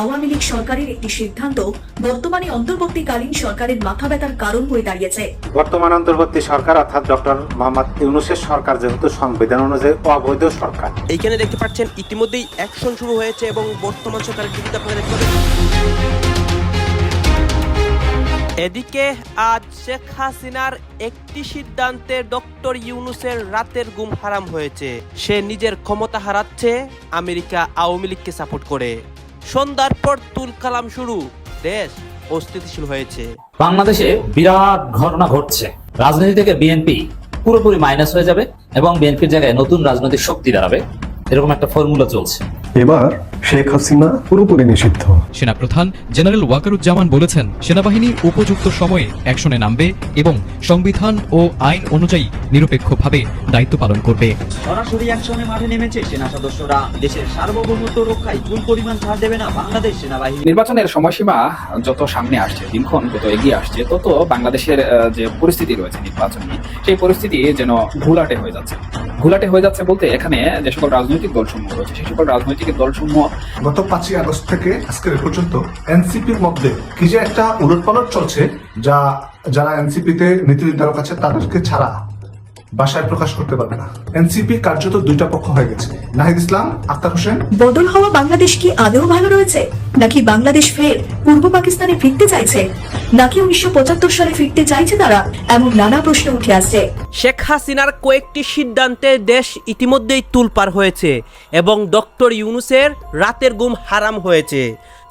আওয়ামী লীগ সরকারের একটি সিদ্ধান্ত বর্তমানে অন্তর্বর্তীকালীন সরকারের মাথা ব্যথার কারণ হয়ে দাঁড়িয়েছে। বর্তমান অন্তর্বর্তী সরকার অর্থাৎ ডক্টর মোহাম্মদ ইউনুসের সরকার যেহেতু সংবিধান অনুযায়ী অবৈধ সরকার। এইখানে দেখতে পাচ্ছেন ইতিমধ্যেই অ্যাকশন শুরু হয়েছে এবং বর্তমান সরকারের বিরুদ্ধে আপনারা দেখতে পাবেন এদিকে আজ শেখ হাসিনার একটি সিদ্ধান্তে ডক্টর ইউনুসের রাতের ঘুম হারাম হয়েছে। সে নিজের ক্ষমতা হারাচ্ছে আমেরিকা আওয়ামী লীগকে সাপোর্ট করে। সন্ধ্যার পর তুল কালাম শুরু। দেশ অস্থিতিশীল হয়েছে। বাংলাদেশে বিরাট ঘটনা ঘটছে। রাজনীতি থেকে বিএনপি পুরোপুরি মাইনাস হয়ে যাবে এবং বিএনপির জায়গায় নতুন রাজনৈতিক শক্তি দাঁড়াবে। এরকম একটা ফর্মুলা চলছে। এবার শেখ হাসিনা পুরোপুরি নিষিদ্ধ। সেনাপ্রধান জেনারেল ওয়াকারুজ্জামান বলেছেন সেনাবাহিনী উপযুক্ত সময়ে অ্যাকশনে নামবে এবং সংবিধান ও আইন অনুযায়ী নিরপেক্ষভাবে দায়িত্ব পালন করবে। সরাসরি অ্যাকশনে মাঠে নেমেছে সেনা সদস্যরা। দেশের সার্বভৌমত্ব রক্ষায় চুল পরিমাণ ছাড় দেবে না বাংলাদেশ সেনাবাহিনী। নির্বাচনের সময়সীমা যত সামনে আসছে দিনক্ষণ যত এগিয়ে আসছে তত বাংলাদেশের যে পরিস্থিতি রয়েছে নির্বাচনী সেই পরিস্থিতি যেন ঘোলাটে হয়ে যাচ্ছে। ঘোলাটে হয়ে যাচ্ছে বলতে এখানে যে সকল রাজনৈতিক দলসমূহ রয়েছে সেই সকল রাজনৈতিক দলসমূহ। গত পাঁচই আগস্ট থেকে আজকের পর্যন্ত এনসিপির মধ্যে কি যে একটা উলটপালট চলছে যা যারা এনসিপিতে নীতি নির্ধারক আছে তাদেরকে ছাড়া বাসায় প্রকাশ করতে পারবে না। এনসিপি কার্যত দুইটা পক্ষ হয়ে গেছে। নাহিদ ইসলাম আক্তার হোসেন। বদল হওয়া বাংলাদেশ কি আদৌ ভালো রয়েছে? নাকি বাংলাদেশ ফের পূর্ব পাকিস্তানে ফিরতে চাইছে? নাকি উনিশশো পঁচাত্তর সালে ফিরতে চাইছে তারা? এমন নানা প্রশ্ন উঠে আসছে। শেখ হাসিনার কয়েকটি সিদ্ধান্তে দেশ ইতিমধ্যেই তুলপার হয়েছে এবং ডক্টর ইউনুসের রাতের ঘুম হারাম হয়েছে।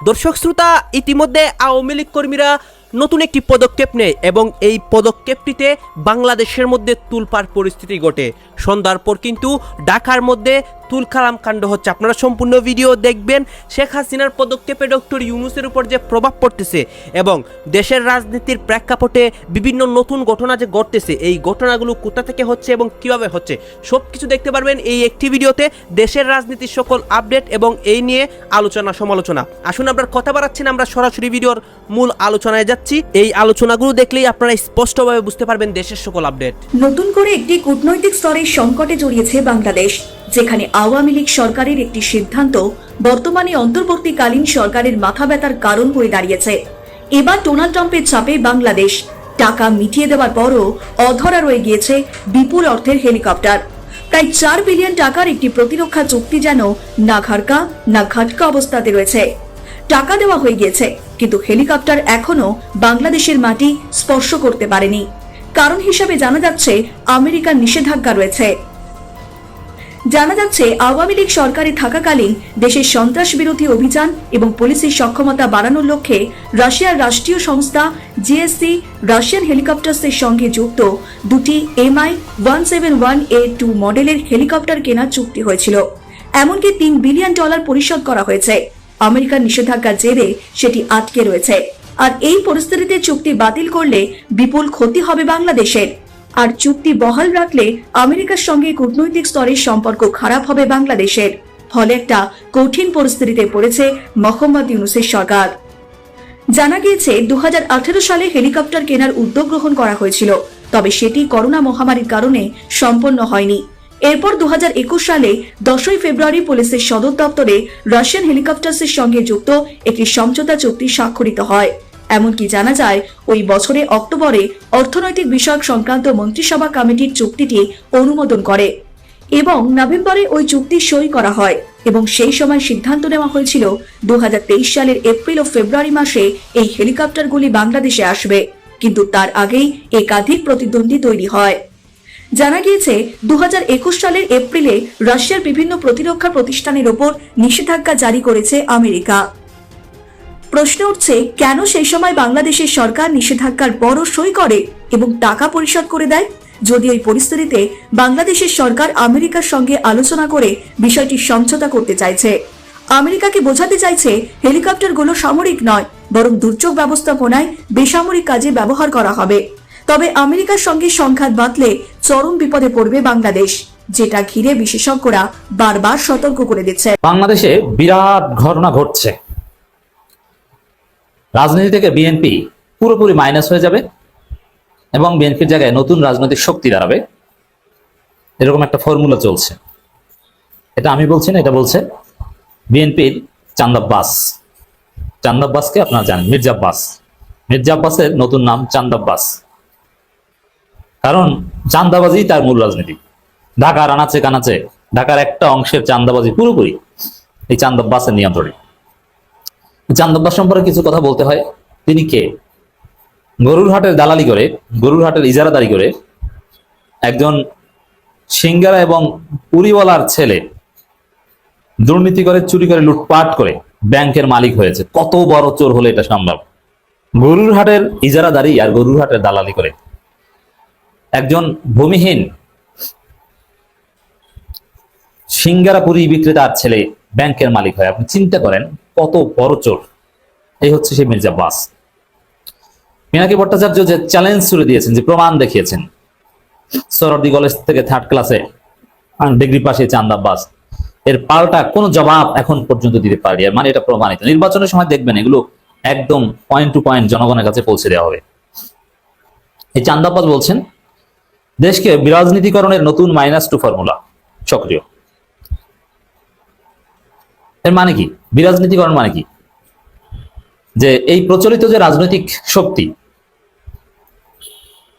দর্শক শ্রোতা, ইতিমধ্যে আওয়ামী লীগ কর্মীরা নতুন একটি পদক্ষেপ নেয় এবং এই পদক্ষেপটিতে বাংলাদেশের মধ্যে তুলপার পরিস্থিতি ঘটে। সন্ধ্যার পর কিন্তু ঢাকার মধ্যে তুলকালাম কাণ্ড হচ্ছে। আপনারা সম্পূর্ণ ভিডিও দেখবেন। শেখ হাসিনার পদক্ষেপে ডক্টর ইউনুসের উপর যে প্রভাব পড়তেছে এবং দেশের রাজনীতির প্রেক্ষাপটে বিভিন্ন নতুন ঘটনা যে ঘটতেছে, এই ঘটনাগুলো কোথা থেকে হচ্ছে এবং কীভাবে হচ্ছে সব কিছু দেখতে পারবেন এই একটি ভিডিওতে দেশের রাজনীতির সকল আপডেট এবং এই নিয়ে আলোচনা সমালোচনা। আসুন আমরা কথা বাড়াচ্ছি না, আমরা সরাসরি ভিডিওর মূল আলোচনায় যাচ্ছি। এই আলোচনাগুলো দেখলেই আপনারা স্পষ্টভাবে বুঝতে পারবেন দেশের সকল আপডেট। নতুন করে একটি কূটনৈতিক স্তরে সংকটে জড়িয়েছে বাংলাদেশ, যেখানে আওয়ামী লীগ সরকারের একটি সিদ্ধান্ত বর্তমানে অন্তর্বর্তীকালীন সরকারের মাথা ব্যথার কারণ হয়ে দাঁড়িয়েছে। এবার ডোনাল্ড ট্রাম্পের চাপে বাংলাদেশ টাকা মিটিয়ে দেওয়ার পরও অধরা রয়ে গিয়েছে বিপুল অর্থের হেলিকপ্টার। প্রায় চার বিলিয়ন টাকার একটি প্রতিরক্ষা চুক্তি যেন না ঘাটকা না ঘাটকা অবস্থাতে রয়েছে। টাকা দেওয়া হয়ে গিয়েছে, কিন্তু হেলিকপ্টার এখনও বাংলাদেশের মাটি স্পর্শ করতে পারেনি। কারণ হিসাবে জানা যাচ্ছে আমেরিকার নিষেধাজ্ঞা রয়েছে। জানা যাচ্ছে, আওয়ামী লীগ সরকারে থাকাকালীন দেশের সন্ত্রাস বিরোধী অভিযান এবং পুলিশের সক্ষমতা বাড়ানোর লক্ষ্যে রাশিয়ার রাষ্ট্রীয় সংস্থা জিএসসি রাশিয়ান হেলিকপ্টার্সের সঙ্গে যুক্ত দুটি MI one seven one A two মডেলের হেলিকপ্টার কেনার চুক্তি হয়েছিল। এমনকি তিন বিলিয়ন ডলার পরিশোধ করা হয়েছে। আমেরিকার নিষেধাজ্ঞার জেরে সেটি আটকে রয়েছে। আর এই পরিস্থিতিতে চুক্তি বাতিল করলে বিপুল ক্ষতি হবে বাংলাদেশের। আর চুক্তি বহাল রাখলে আমেরিকার সঙ্গে কূটনৈতিক স্তরের সম্পর্ক খারাপ হবে বাংলাদেশের, ফলে একটা কঠিন পরিস্থিতিতে পড়েছে মোহাম্মদ ইউনুসের সরকার। জানা গিয়েছে দু হাজার আঠেরো সালে হেলিকপ্টার কেনার উদ্যোগ গ্রহণ করা হয়েছিল, তবে সেটি করোনা মহামারীর কারণে সম্পন্ন হয়নি। এরপর দু হাজার একুশ সালে দশই ফেব্রুয়ারি পুলিশের সদর দপ্তরে রাশিয়ান হেলিকপ্টার্সের সঙ্গে যুক্ত একটি সমঝোতা চুক্তি স্বাক্ষরিত হয়। এমনকি জানা যায়, ওই বছরে অক্টোবরে অর্থনৈতিক বিষয়ক সংক্রান্ত মন্ত্রিসভা কমিটির চুক্তিটি অনুমোদন করে এবং নভেম্বরে ওই চুক্তি সই করা হয় এবং সেই সময় সিদ্ধান্ত নেওয়া হয়েছিল দু হাজার তেইশ সালের এপ্রিল ও ফেব্রুয়ারি মাসে এই হেলিকপ্টারগুলি বাংলাদেশে আসবে, কিন্তু তার আগেই একাধিক প্রতিদ্বন্দ্বী তৈরি হয়। জানা গিয়েছে দু হাজার একুশ সালের এপ্রিলে রাশিয়ার বিভিন্ন প্রতিরক্ষা প্রতিষ্ঠানের ওপর নিষেধাজ্ঞা জারি করেছে আমেরিকা। প্রশ্ন উঠছে, কেন সেই সময় বাংলাদেশের সরকার নিষেধাজ্ঞার বড় সই করে এবং টাকা পরিশোধ করে দেয়? যদি এই পরিস্থিতিতে বাংলাদেশের সরকার আমেরিকার সঙ্গে আলোচনা করে বিষয়টি সমঝোতা করতে চাইছে। আমেরিকাকে বোঝাতে চাইছে, হেলিকপ্টারগুলো সামরিক নয়, বরং দুর্যোগ ব্যবস্থাপনায় বেসামরিক কাজে ব্যবহার করা হবে। তবে আমেরিকার সঙ্গে সংঘাত বাঁধলে চরম বিপদে পড়বে বাংলাদেশ, যেটা ঘিরে বিশেষজ্ঞরা বারবার সতর্ক করে দিচ্ছে। বাংলাদেশে বিরাট ঘটনা ঘটছে। রাজনীতি থেকে বিএনপি পুরোপুরি মাইনাস হয়ে যাবে এবং বিএনপির জায়গায় নতুন রাজনৈতিক শক্তি দাঁড়াবে। এরকম একটা ফর্মুলা চলছে। এটা আমি বলছি না, এটা বলছে বিএনপির চান্দাব্বাস। চান্দ আব্বাসকে আপনারা জানেন মির্জা আব্বাস মির্জা আব্বাসের নতুন নাম চান্দ আব্বাস কারণ চান্দাবাজি তার মূল রাজনীতি। ঢাকার আনাচে কানাচে, ঢাকার একটা অংশের চান্দাবাজি পুরোপুরি এই চান্দ আব্বাসের নিয়ন্ত্রণে। চান্দ আব্বাস সম্পর্কে কিছু কথা বলতে হয়। তিনি কে? গরুর হাটের দালালি করে, গরুর হাটের ইজারাদারি করে একজন সিঙ্গারা এবং পুরিওয়ালার ছেলে দুর্নীতি করে, চুরি করে, লুটপাট করে ব্যাংকের মালিক হয়েছে। কত বড় চোর হলে এটা সম্ভব? গরুর হাটের ইজারাদারি আর গরুর হাটের দালালি করে। একজন ভূমিহীন সিঙ্গারাপুরি বিক্রেতার ছেলে ব্যাংকের মালিক হয়। আপনি চিন্তা করেন কত বড় চোর। এই হচ্ছে সেই মির্জা বাস মিনাকি ভট্টাচার্য যে চ্যালেঞ্জ ছুড়ে দিয়েছেন, যে প্রমাণ দেখিয়েছেন সরদি কলেজ থেকে থার্ড ক্লাসে ডিগ্রি পাশে চান্দ আব্বাস, এর পাল্টা কোনো জবাব এখন পর্যন্ত দিতে পারি আর মানে এটা প্রমাণিত। নির্বাচনের সময় দেখবেন এগুলো একদম পয়েন্ট টু পয়েন্ট জনগণের কাছে পৌঁছে দেওয়া হবে। এই চান্দ আব্বাস বলছেন, দেশকে বিরাজনীতিকরণের নতুন মাইনাস টু ফর্মুলা সক্রিয়। এর মানে কি? বিরাজনীতিকরণ মানে কি? যে এই প্রচলিত যে রাজনৈতিক শক্তি,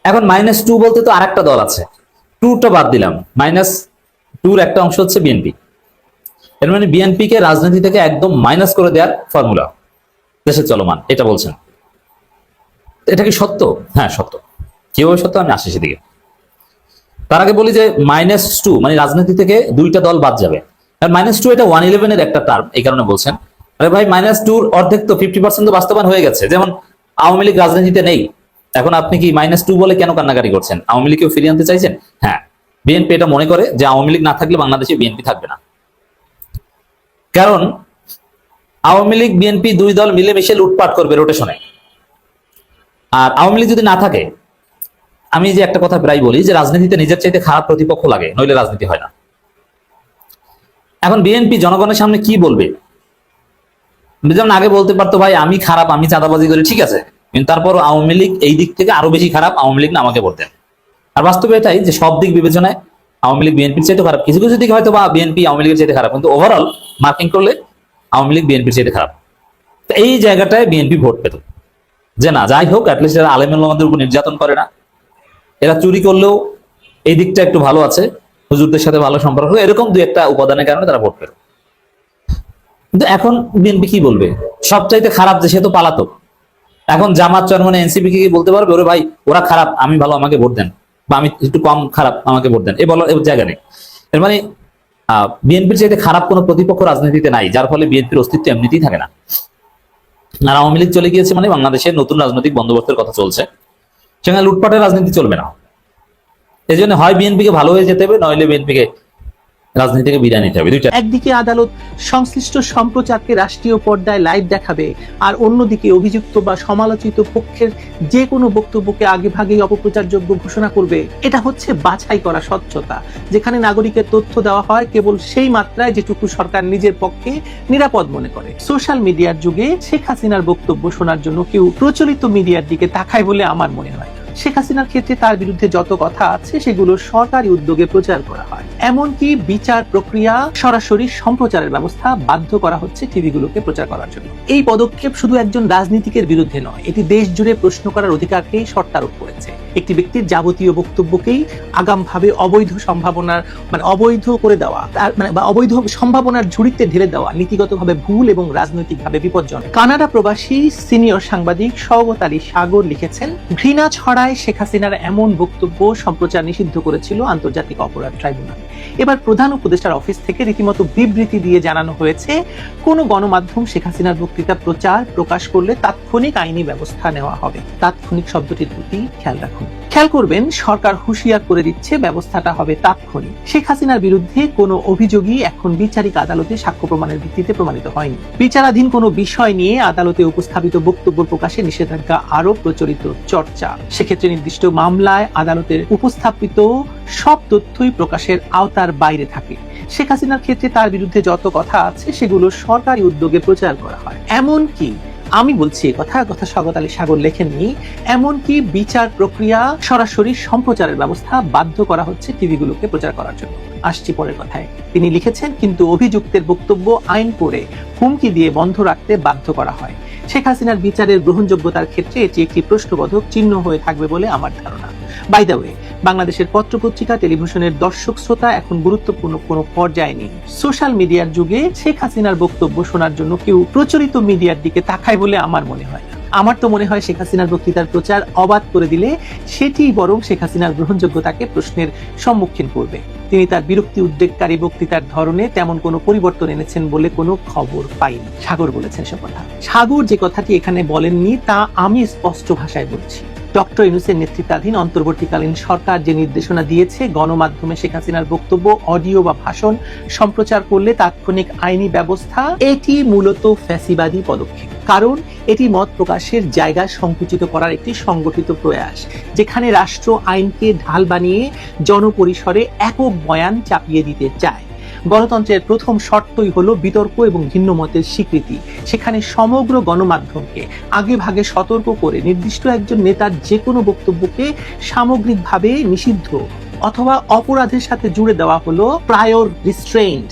এখন মাইনাস টু বলতে তো আরেকটা দল আছে। টুটা বাদ দিলাম। মাইনাস টুর একটা অংশ হচ্ছে বিএনপি এর মানে বিএনপি কে রাজনীতি থেকে একদম মাইনাস করে দেওয়ার ফর্মুলা দেশের চলমান, এটা বলছেন। এটা কি সত্য? হ্যাঁ সত্য। কীভাবে সত্য? আমি আসি সেদিকে। তার আগে বলি যে মাইনাস টু মানে রাজনীতি থেকে দুইটা দল বাদ যাবে। আর মাইনাস টু এটা ওয়ান ইলেভেনের একটা টার্ম এই কারণে বলছেন। আরে ভাই মাইনাস টুর অর্ধেক তো ফিফটি পার্সেন্ট তো বাস্তবায়ন হয়ে গেছে। যেমন আওয়ামী লীগ রাজনীতিতে নেই। এখন আপনি কি মাইনাস টু বলে কেন কান্নাকাটি করছেন? আওয়ামী লীগকেও ফিরিয়ে আনতে চাইছেন? হ্যাঁ। বিএনপি এটা মনে করে যে আওয়ামী লীগ না থাকলে বাংলাদেশে বিএনপি থাকবে না। কারণ আওয়ামী লীগ বিএনপি দুই দল মিলেমিশে লুটপাট করবে রোটেশনে আর আওয়ামী লীগ যদি না থাকে, আমি যে একটা কথা প্রায় বলি যে রাজনীতিতে নিজের চাইতে খারাপ প্রতিপক্ষ লাগে, নইলে রাজনীতি হয় না। এখন বিএনপি জনগণের সামনে কি বলবে? যেমন আগে বলতে পারতো, ভাই, আমি খারাপ, আমি চাঁদাবাজি করি ঠিক আছে। কিন্তু তারপর আওয়ামী লীগ এই দিক থেকে আরও বেশি খারাপ, আওয়ামী লীগ না আমাকে দেন। আর বাস্তবে এটাই যে সব দিক বিবেচনায় আওয়ামী লীগ বিএনপির চাইতে খারাপ। কিছু কিছু দিক হয়তো বা বিএনপি আওয়ামী লীগের চাইতে খারাপ, কিন্তু ওভারঅল মার্কিং করলে আওয়ামী লীগ বিএনপির চাইতে খারাপ। তো এই জায়গাটায় বিএনপি ভোট পেত। যে না, যাই হোক অ্যাটলিস্ট এরা আলেমুল আমাদের উপর নির্যাতন করে না। এরা চুরি করলেও এই দিকটা একটু ভালো আছে। হুজুরদের সাথে ভালো সম্পর্ক এরকম দুই একটা উপাদানের কারণে তারা ভোট পেল। কিন্তু এখন বিএনপি কি বলবে? সবচাইতে খারাপ যে সে তো পালাতো এখন জামাত চরমনে এনসিপি কি বলতে পারবে? ওরে ভাই, ওরা খারাপ, আমি ভালো, আমাকে ভোট দেন। বা আমি একটু কম খারাপ, আমাকে ভোট দেন। এ এর জায়গা নেই। এর মানে বিএনপির চাইতে খারাপ কোনো প্রতিপক্ষ রাজনীতিতে নাই, যার ফলে বিএনপির অস্তিত্ব এমনিতেই থাকে না। আর আওয়ামী লীগ চলে গিয়েছে মানে বাংলাদেশের নতুন রাজনৈতিক বন্দোবস্তের কথা চলছে। সেখানে লুটপাটের রাজনীতি চলবে না। এই জন্য হয় বিএনপিকে ভালো হয়ে যেতে হবে, নইলে বিএনপিকে রাজনীতি থেকে বিদায় নিতে হবে। দুইটা। একদিকে আদালত সংশ্লিষ্ট সম্প্রচারকে রাষ্ট্রীয় পর্দায় লাইভ দেখাবে, আর অন্যদিকে অভিযুক্ত বা সমালোচিত পক্ষের যে কোনো বক্তব্যকে আগে ভাগেই অপপ্রচারযোগ্য ঘোষণা করবে। এটা হচ্ছে বাছাই করা স্বচ্ছতা, যেখানে নাগরিকের তথ্য দেওয়া হয় কেবল সেই মাত্রায় যেটুকু সরকার নিজের পক্ষে নিরাপদ মনে করে। সোশ্যাল মিডিয়ার যুগে শেখ হাসিনার বক্তব্য শোনার জন্য কেউ প্রচলিত মিডিয়ার দিকে তাকায় বলে আমার মনে হয়। শেখ হাসিনার ক্ষেত্রে তার বিরুদ্ধে যত কথা আছে, সেগুলো সরকারি উদ্যোগে প্রচার করা হয়। এমনকি বিচার প্রক্রিয়া সরাসরি সম্প্রচারের ব্যবস্থা বাধ্য করা হচ্ছে টিভিগুলোকে প্রচার করার জন্য। এই পদক্ষেপ শুধু একজন রাজনীতিকের বিরুদ্ধে নয়, এটি দেশ জুড়ে প্রশ্ন করার অধিকারকেই শর্তারোপ করেছে। একটি ব্যক্তির যাবতীয় বক্তব্যকেই আগামভাবে অবৈধ সম্ভাবনার মানে অবৈধ করে দেওয়া, তার মানে বা অবৈধ সম্ভাবনার ঝুড়িতে ঢেলে দেওয়া নীতিগতভাবে ভুল এবং রাজনৈতিকভাবে বিপজ্জনক। কানাডা প্রবাসী সিনিয়র সাংবাদিক সৌগত আলী সাগর লিখেছেন, ঘৃণা ছড়ায় শেখ হাসিনার এমন বক্তব্য সম্প্রচার নিষিদ্ধ করেছিল আন্তর্জাতিক অপরাধ ট্রাইব্যুনাল। এবার প্রধান উপদেষ্টার অফিস থেকে রীতিমতো বিবৃতি দিয়ে জানানো হয়েছে, কোনো গণমাধ্যম শেখ হাসিনার বক্তৃতা প্রচার প্রকাশ করলে তাৎক্ষণিক আইনি ব্যবস্থা নেওয়া হবে। তাৎক্ষণিক শব্দটির প্রতি খেয়াল রাখুন। খেয়াল করবেন, সরকার হুঁশিয়ার করে দিচ্ছে, ব্যবস্থাটা হবে তাৎক্ষণিক। শেখ হাসিনার বিরুদ্ধে কোনো অভিযোগই এখন বিচারিক আদালতে সাক্ষ্য প্রমাণের ভিত্তিতে প্রমাণিত হয়নি। বিচারাধীন কোনো বিষয় নিয়ে আদালতে উপস্থাপিত বক্তব্য প্রকাশে নিষেধাজ্ঞা আরও প্রচলিত চর্চা। সেক্ষেত্রে নির্দিষ্ট মামলায় আদালতের উপস্থাপিত সব তথ্যই প্রকাশের আওতার বাইরে থাকে। শেখ হাসিনার ক্ষেত্রে তার বিরুদ্ধে যত কথা আছে, সেগুলো সরকারি উদ্যোগে প্রচার করা হয়। এমনকি আমি বলছি কথা কথা স্বাগত আলী সাগর লেখেননি এমনকি বিচার প্রক্রিয়া সরাসরি সম্প্রচারের ব্যবস্থা বাধ্য করা হচ্ছে টিভিগুলোকে প্রচার করার জন্য। আসছি পরের কথায়। তিনি লিখেছেন, কিন্তু অভিযুক্তের বক্তব্য আইন করে হুমকি দিয়ে বন্ধ রাখতে বাধ্য করা হয়। শেখ হাসিনার বিচারের গ্রহণযোগ্যতার ক্ষেত্রে এটি একটি প্রশ্নবোধক চিহ্ন হয়ে থাকবে বলে আমার ধারণা। বাই দ্য ওয়ে বাংলাদেশের পত্রপত্রিকা, টেলিভিশনের দর্শক শ্রোতা এখন গুরুত্বপূর্ণ কোনো পর্যায়ে নেই। সোশ্যাল মিডিয়ার যুগে শেখ হাসিনার বক্তব্য শোনার জন্য কেউ প্রচলিত মিডিয়ার দিকে তাকায় বলে আমার মনে হয় না। আমার তো মনে হয় শেখ হাসিনার বক্তৃতার প্রচার অবাধ করে দিলে সেটি বরং শেখ হাসিনার গ্রহণযোগ্যতাকে প্রশ্নের সম্মুখীন করবে। তিনি তার বিরক্তি উদ্বেগকারী বক্তৃতার ধরনে তেমন কোনো পরিবর্তন এনেছেন বলে কোনো খবর পাইনি। সাগর বলেছেন সে কথা। সাগর যে কথাটি এখানে বলেননি তা আমি স্পষ্ট ভাষায় বলছি। ডক্টর ইউনুসের নেতৃত্বাধীন অন্তর্বর্তীকালীন সরকার যে নির্দেশনা দিয়েছে, গণমাধ্যমে শেখ হাসিনার বক্তব্য, অডিও বা ভাষণ সম্প্রচার করলে তাৎক্ষণিক আইনি ব্যবস্থা, এটি মূলত ফ্যাসিবাদী পদক্ষেপ। কারণ এটি মত প্রকাশের জায়গা সংকুচিত করার একটি সংগঠিত প্রয়াস, যেখানে রাষ্ট্র আইনকে ঢাল বানিয়ে জনপরিসরে একক বয়ান চাপিয়ে দিতে চায়। গণতন্ত্রের প্রথম শর্তই হলো বিতর্ক এবং ভিন্ন মতের স্বীকৃতি। সেখানে সমগ্র গণমাধ্যমকে আগে ভাগে সতর্ক করে নির্দিষ্ট একজন নেতার যে কোনো বক্তব্যকে সামগ্রিকভাবে নিষিদ্ধ অথবা অপরাধের সাথে জুড়ে দেওয়া হলো প্রায়র রিস্ট্রেইন্ড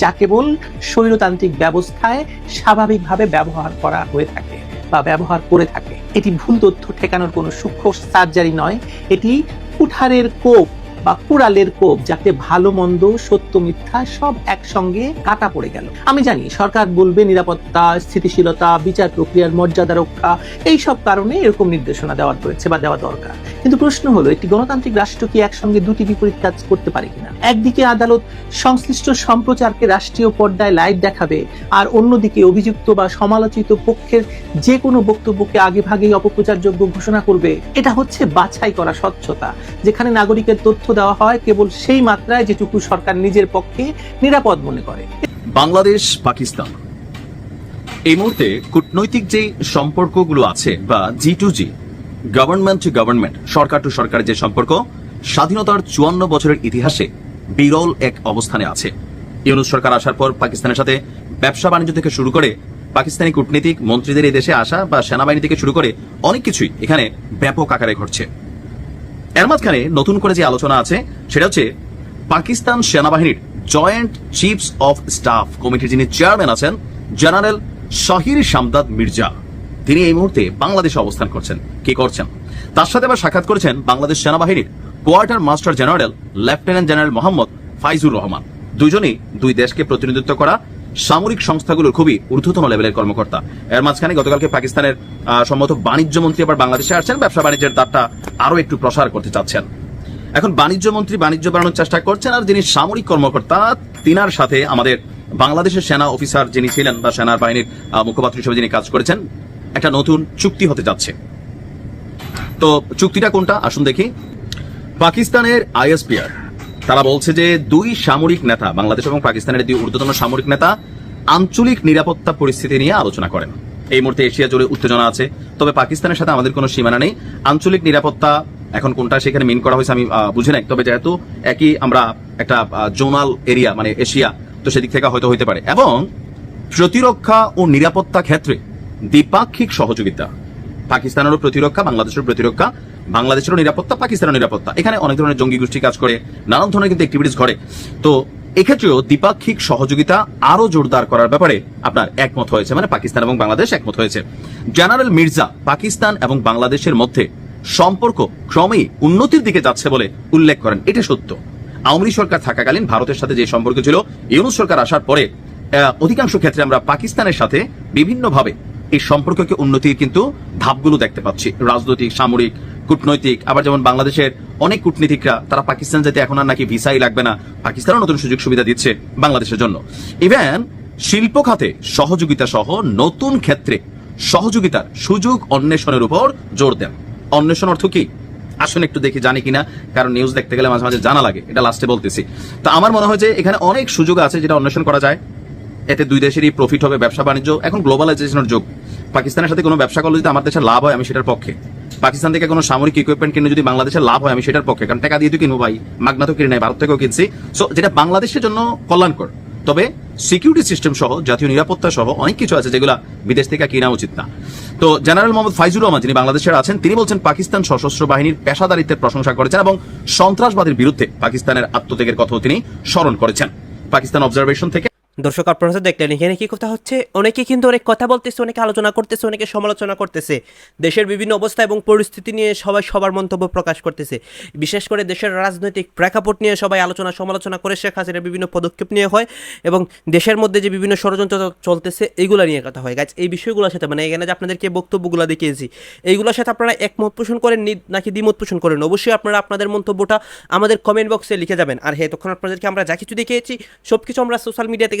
যা কেবল স্বৈরতান্ত্রিক ব্যবস্থায় স্বাভাবিকভাবে ব্যবহার করা হয়ে থাকে বা ব্যবহার করে থাকে। এটি ভুল তথ্য ঠেকানোর কোনো সূক্ষ্ম সার্জারি নয়। এটি কুঠারের কোপ বা কুড়ালের কোপ যাতে ভালো, মন্দ, সত্য, মিথ্যা সব একসঙ্গে কাটা পড়ে গেল। আমি জানি সরকার বলবে নিরাপত্তা, স্থিতিশীলতা, বিচার প্রক্রিয়ার মর্যাদা রক্ষা, এই সব কারণে এরকম নির্দেশনা দেওয়া হয়েছে বা দেওয়া দরকার। কিন্তু প্রশ্ন হলো, একটি গণতান্ত্রিক রাষ্ট্র কি একসঙ্গে দুটি বিপরীত কাজ করতে পারে কিনা? একদিকে আদালত সংশ্লিষ্ট সম্প্রচারকে রাষ্ট্রীয় পর্দায় লাইভ দেখাবে, আর অন্যদিকে অভিযুক্ত বা সমালোচিত পক্ষের যে কোনো বক্তব্যকে আগে ভাগেই অপপ্রচারযোগ্য ঘোষণা করবে। এটা হচ্ছে বাছাই করা স্বচ্ছতা, যেখানে নাগরিকের তথ্য দেওয়া হয় কেবল সেই মাত্রায় যেটুকু সরকার নিজের পক্ষে নিরাপদ মনে করে। বাংলাদেশ, পাকিস্তান। এই মুহূর্তে কূটনৈতিক যে সম্পর্কগুলো আছে বা G to G government to government Sarkar to সরকারের যে সম্পর্ক, স্বাধীনতার চুয়ান্ন বছরের ইতিহাসে বিরল এক অবস্থানে আছে। ইউনুস সরকার আসার পর পাকিস্তানের সাথে ব্যবসা বাণিজ্য থেকে শুরু করে পাকিস্তানি কূটনীতিক মন্ত্রীদের এই দেশে আসা বা সেনাবাহিনী থেকে শুরু করে অনেক কিছুই এখানে ব্যাপক আকারে ঘটছে। এর মাঝখানে নতুন করে যে আলোচনা আছে, সেটা হচ্ছে পাকিস্তান সেনাবাহিনীর জয়েন্ট চিফস অফ স্টাফ কমিটির যিনি চেয়ারম্যান আছেন, জেনারেল শাহির শামদাদ মির্জা। তিনি এই মুহূর্তে বাংলাদেশে অবস্থান করছেন। কি করছেন? তার সাথে আবার সাক্ষাৎ করেছেন বাংলাদেশ সেনাবাহিনীর quarter master general lieutenant general Mohammad Faizur Rahman. দুজনেই দুই দেশকে প্রতিনিধিত্ব করা সামরিক সংস্থাগুলোর খুবই ঊর্ধ্বতন লেভেলের কর্মকর্তা। এর মাঝখানে গতকালকে পাকিস্তানের সম্ভবত বাণিজ্য মন্ত্রী আবার বাংলাদেশে আসছেন, ব্যবসা বাণিজ্যের দ্বারটা আরও একটু প্রসার করতে চাচ্ছেন। এখন বাণিজ্য মন্ত্রী বাণিজ্য বাড়ানোর চেষ্টা করছেন আর যিনি সামরিক কর্মকর্তা, তিনার সাথে আমাদের বাংলাদেশের সেনা অফিসার যিনি ছিলেন বা সেনার বাহিনীর মুখপাত্র হিসেবে যিনি কাজ করেছেন, একটা নতুন চুক্তি হতে যাচ্ছে। তো চুক্তিটা কোনটা? আসুন দেখি। পাকিস্তানের আইএসপিআর তারা বলছে যে দুই সামরিক নেতা, বাংলাদেশ এবং পাকিস্তানের দুই ঊর্ধ্বতন সামরিক নেতা, আঞ্চলিক নিরাপত্তা পরিস্থিতি নিয়ে আলোচনা করেন। এই মুহূর্তে এশিয়া জুড়ে উত্তেজনা আছে, তবে পাকিস্তানের সাথে আমাদের কোনো সীমানা নেই। আঞ্চলিক নিরাপত্তা, এখন কোনটা সেখানে মিন করা হয়েছে আমি বুঝি নাই, তবে যেহেতু একই আমরা একটা জোনাল এরিয়া মানে এশিয়া, তো সেদিক থেকে হয়তো হইতে পারে। এবং প্রতিরক্ষা ও নিরাপত্তা ক্ষেত্রে দ্বিপাক্ষিক সহযোগিতা, পাকিস্তানেরও প্রতিরক্ষা বাংলাদেশের প্রতিরক্ষা বাংলাদেশেরও নিরাপত্তা পাকিস্তানের নিরাপত্তা। এখানে অনেক ধরনের জঙ্গি গোষ্ঠী কাজ করে, নানান ধরনের কিন্তু অ্যাক্টিভিটিস ঘটে। তো এক্ষেত্রেও দ্বিপাক্ষিক সহযোগিতা আরও জোরদার করার ব্যাপারে আপনার একমত হয়েছে মানে পাকিস্তান এবং বাংলাদেশ একমত হয়েছে। জেনারেল মির্জা পাকিস্তান এবং বাংলাদেশের মধ্যে সম্পর্ক ক্রমেই উন্নতির দিকে যাচ্ছে বলে উল্লেখ করেন। এটা সত্য। আওয়ামী সরকার থাকাকালীন ভারতের সাথে যে সম্পর্ক ছিল, ইউনুস সরকার আসার পরে অধিকাংশ ক্ষেত্রে আমরা পাকিস্তানের সাথে বিভিন্নভাবে এই সম্পর্ককে উন্নতির কিন্তু ধাপগুলো দেখতে পাচ্ছি। রাজনৈতিক, সামরিক কূটনৈতিক। আবার যেমন বাংলাদেশের অনেক কূটনীতিকরা, তারা পাকিস্তান যেতে এখন আর নাকি ভিসাই লাগবে না। পাকিস্তানও নতুন সুযোগ সুবিধা দিচ্ছে বাংলাদেশের জন্য। ইভেন শিল্প খাতে সহযোগিতা সহ নতুন ক্ষেত্রে সহযোগিতার সুযোগ অন্বেষণের উপর জোর দেন। অন্বেষণ অর্থ কি? আসুন একটু দেখি জানি কিনা, কারণ নিউজ দেখতে গেলে মাঝে মাঝে জানা লাগে, এটা লাস্টে বলতেছি। তো আমার মনে হয় যে এখানে অনেক সুযোগ আছে যেটা অন্বেষণ করা যায়। এতে দুই দেশেরই প্রফিট হবে ব্যবসা বাণিজ্য এখন গ্লোবালাইজেশনের যুগ। পাকিস্তানের সাথে কোনো ব্যবসা করলে যদি আমার দেশের লাভ হয়, আমি সেটার পক্ষে। পাকিস্তান থেকে কোনো সামরিক ইকুইপমেন্ট কিনে যদি বাংলাদেশের লাভ হয়, আমি সেটার পক্ষে। কারণ টাকা দিয়ে তো কিনবো ভাই, মাগনা তো কিনে নাই ভারত থেকেও কিনছি। সো যেটা বাংলাদেশের জন্য কল্যাণকর। তবে সিকিউরিটি সিস্টেম সহ, জাতীয় নিরাপত্তা সহ অনেক কিছু আছে যেগুলো বিদেশ থেকে কিনা উচিত না। তো জেনারেল মোহাম্মদ ফাইজুর রহমান, যিনি বাংলাদেশের আছেন, তিনি বলছেন পাকিস্তান সশস্ত্র বাহিনীর পেশাদারিত্বের প্রশংসা করেছেন এবং সন্ত্রাসবাদের বিরুদ্ধে পাকিস্তানের আত্মত্যাগের কথাও তিনি স্মরণ করেছেন। পাকিস্তান অবজারভেশন থেকে দর্শক, আপনারা দেখলেন, এখানে কি কথা হচ্ছে? অনেকে কিন্তু অনেক কথা বলতেছে, অনেকে আলোচনা করতেছে, অনেকে সমালোচনা করতেছে। দেশের বিভিন্ন অবস্থা এবং পরিস্থিতি নিয়ে সবাই সবার মন্তব্য প্রকাশ করতেছে। বিশেষ করে দেশের রাজনৈতিক প্রেক্ষাপট নিয়ে সবাই আলোচনা, সমালোচনা করে শেখ হাসিনার বিভিন্ন পদক্ষেপ নিয়ে হয় এবং দেশের মধ্যে যে বিভিন্ন ষড়যন্ত্র চলতেছে, এইগুলো নিয়ে কথা হয়। গাছ এই বিষয়গুলোর সাথে মানে এখানে যে আপনাদেরকে বক্তব্যগুলো দেখিয়েছি, এইগুলোর সাথে আপনারা একমত পোষণ করেন নাকি দ্বিমত পোষণ করেন? অবশ্যই আপনারা আপনাদের মন্তব্যটা আমাদের কমেন্ট বক্সে লিখে যাবেন। আর হ্যাঁ তখন আপনাদেরকে আমরা যা কিছু দেখিয়েছি সব কিছু আমরা সোশ্যাল মিডিয়া থেকে